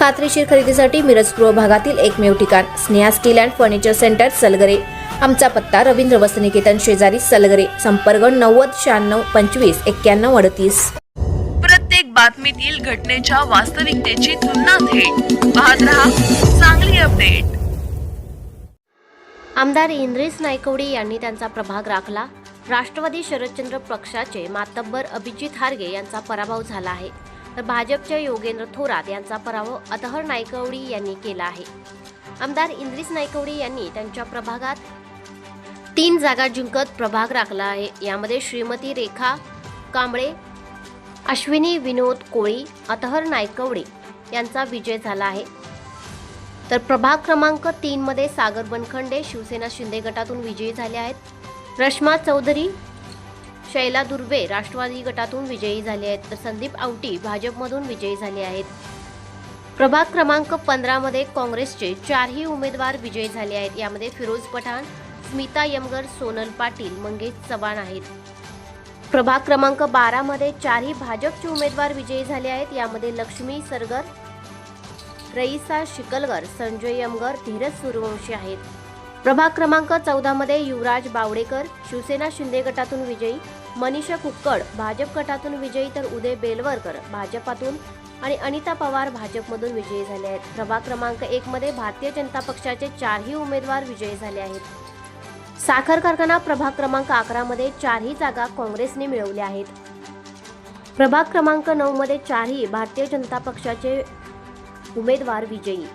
खात्रीशीर खरेदीसाठी मिरज पूर्व भागातील एकमेव ठिकाण Sneha steel and furniture centre Salgare. आमचा पत्ता रवींद्र वसनिकेतन शेजारी सलगरे संपर्क नव्वद शहाण्णव पंचवीस एक्क्याण्णव अडतीस. प्रत्येक बातमीतील घटनेच्या वास्तविकतेची तुलना थेट. पाहत रहा चांगली अपडेट. आमदार इंद्रिस नायकवडी यांनी त्यांचा प्रभाग राखला. राष्ट्रवादी शरदचंद्र पक्षाचे मातब्बर अभिजित हारगे यांचा पराभव झाला आहे. तर भाजपच्या योगेंद्र थोरात यांचा पराभव अतहर नायकवडी यांनी केला आहे. आमदार इंद्रिस नायकवडी यांनी त्यांच्या प्रभागात तीन जागा जिंकत प्रभाग राखला आहे. यामध्ये श्रीमती रेखा कांबळे अश्विनी विनोद कोळी अतहर नायकवडे यांचा विजय झाला आहे. तर प्रभाग क्रमांक तीनमध्ये सागर बनखंडे शिवसेना शिंदे गटातून विजयी झाले आहेत. रश्मा चौधरी शैला दुर्वे राष्ट्रवादी गटातून विजयी झाले आहेत तर संदीप आवटी भाजपमधून विजयी झाले आहेत. प्रभाग क्रमांक पंधरामध्ये काँग्रेसचे चारही उमेदवार विजयी झाले आहेत. यामध्ये फिरोज पठाण स्मिता यमगर सोनल पाटील मंगेश चव्हाण आहेत. प्रभाग क्रमांक बारामध्ये चारही भाजपचे उमेदवार विजयी झाले आहेत. यामध्ये लक्ष्मी सरगर रईसा शिकलगर संजय यमगर धीरज सूर्यवंशी आहेत. प्रभाग क्रमांक चौदामध्ये युवराज बावडेकर शिवसेना शिंदे गटातून विजयी मनीषा कुक्कड भाजप गटातून विजयी तर उदय बेलवरकर भाजपातून आणि अनिता पवार भाजपमधून विजयी झाले आहेत. प्रभाग क्रमांक एकमध्ये भारतीय जनता पक्षाचे चारही उमेदवार विजयी झाले आहेत. साखर कारखाना प्रभाग क्रमांक अकरामध्ये चारही जागा काँग्रेसने मिळवल्या आहेत. प्रभाग क्रमांक नऊ मध्ये चारही भारतीय जनता पक्षाचे उमेदवार विजयी.